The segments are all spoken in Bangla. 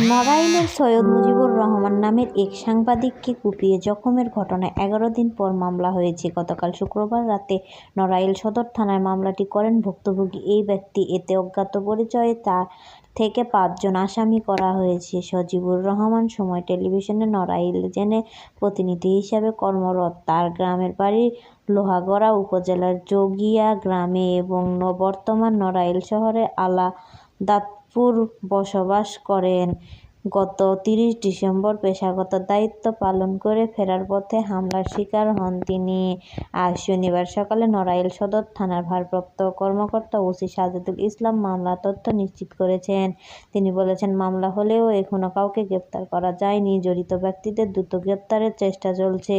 নড়াইলের সৈয়দ মুজিবুর রহমান নামের এক সাংবাদিককে কুপিয়ে জখমের ঘটনায় এগারো দিন পর মামলা হয়েছে। গতকাল শুক্রবার রাতে নড়াইল সদর থানায় মামলাটি করেন ভুক্তভোগী এই ব্যক্তি। এতে অজ্ঞাত পরিচয়ে তার থেকে পাঁচজন আসামি করা হয়েছে। সজিবুর রহমান সময় টেলিভিশনে নড়াইল জেনে প্রতিনিধি হিসাবে কর্মরত। তার গ্রামের বাড়ি লোহাগড়া উপজেলার যোগিয়া গ্রামে এবং বর্তমান নড়াইল শহরে আলাদাতপুর বসবাস করেন। গত তিরিশ ডিসেম্বর পেশাগত দায়িত্ব পালন করে ফেরার পথে হামলার শিকার হন তিনি। আজ শনিবার সকালে নড়াইল সদর থানার ভারপ্রাপ্ত কর্মকর্তা ওসি সাজেদুল ইসলাম মামলার তথ্য নিশ্চিত করেছেন। তিনি বলেছেন, মামলা হলেও এখনও কাউকে গ্রেপ্তার করা যায়নি। জড়িত ব্যক্তিদের দ্রুত গ্রেপ্তারের চেষ্টা চলছে।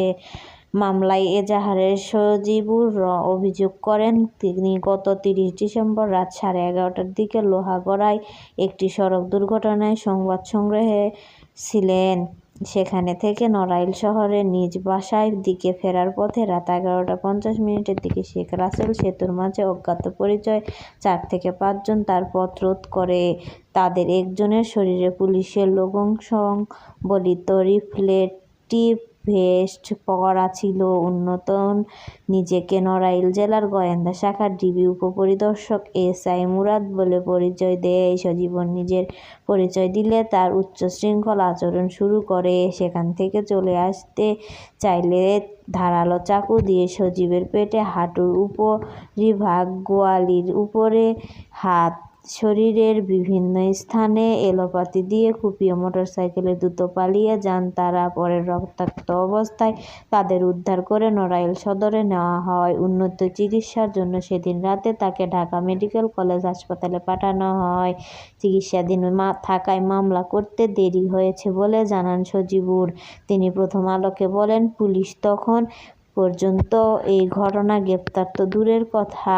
মামলায় এজাহারে সজিবুর অভিযোগ করেন, তিনি গত তিরিশ ডিসেম্বর রাত সাড়ে এগারোটার দিকে লোহাগড়ায় একটি সড়ক দুর্ঘটনায় সংবাদ সংগ্রহে ছিলেন। সেখানে থেকে নড়াইল শহরের নিজ বাসায় দিকে ফেরার পথে রাত এগারোটা পঞ্চাশ মিনিটের দিকে শেখ রাসেল সেতুর মাঝে অজ্ঞাত পরিচয় চার থেকে পাঁচজন তার পথ রোধ করে। তাদের একজনের শরীরে পুলিশের লোগংবলিত রিফ্লেকটিভ ভেস্ট পরা ছিল অন্যতম নিজেকে নড়াইল জেলার গোয়েন্দা শাখার ডিবি উপপরিদর্শক এস আই মুরাদ বলে পরিচয় দেয়। সজীবন নিজের পরিচয় দিলে তার উচ্চ উচ্চশৃঙ্খল আচরণ শুরু করে। সেখান থেকে চলে আসতে চাইলে ধারালো চাকু দিয়ে সজীবের পেটে হাঁটুর উপরিভাগ গোয়ালির উপরে হাত শরীরের বিভিন্ন স্থানে এলোপাতি দিয়ে কুপিয়ে মোটরসাইকেলে দ্রুত পালিয়ে যান। তারা পরে রক্তাক্ত অবস্থায় তাদের উদ্ধার করে নড়াইল সদরে নেওয়া হয়। উন্নত চিকিৎসার জন্য সেদিন রাতে তাকে ঢাকা মেডিকেল কলেজ হাসপাতালে পাঠানো হয়। চিকিৎসাধীন থাকায় মামলা করতে দেরি হয়েছে বলে জানান সজিবুর। তিনি প্রথম আলোকে বলেন, পুলিশ তখন পর্যন্ত এই ঘটনা গ্রেপ্তার তো দূরের কথা।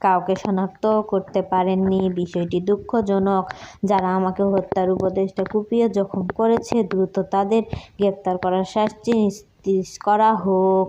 কাউকে শনাক্ত করতে পারেননি। বিষয়টি দুঃখজনক। যারা আমাকে হত্যার উপদেষ্টা কুপিয়ে জখম করেছে, দ্রুত তাদের গ্রেপ্তার করার শাস্তি নিশ্চিত করা হোক।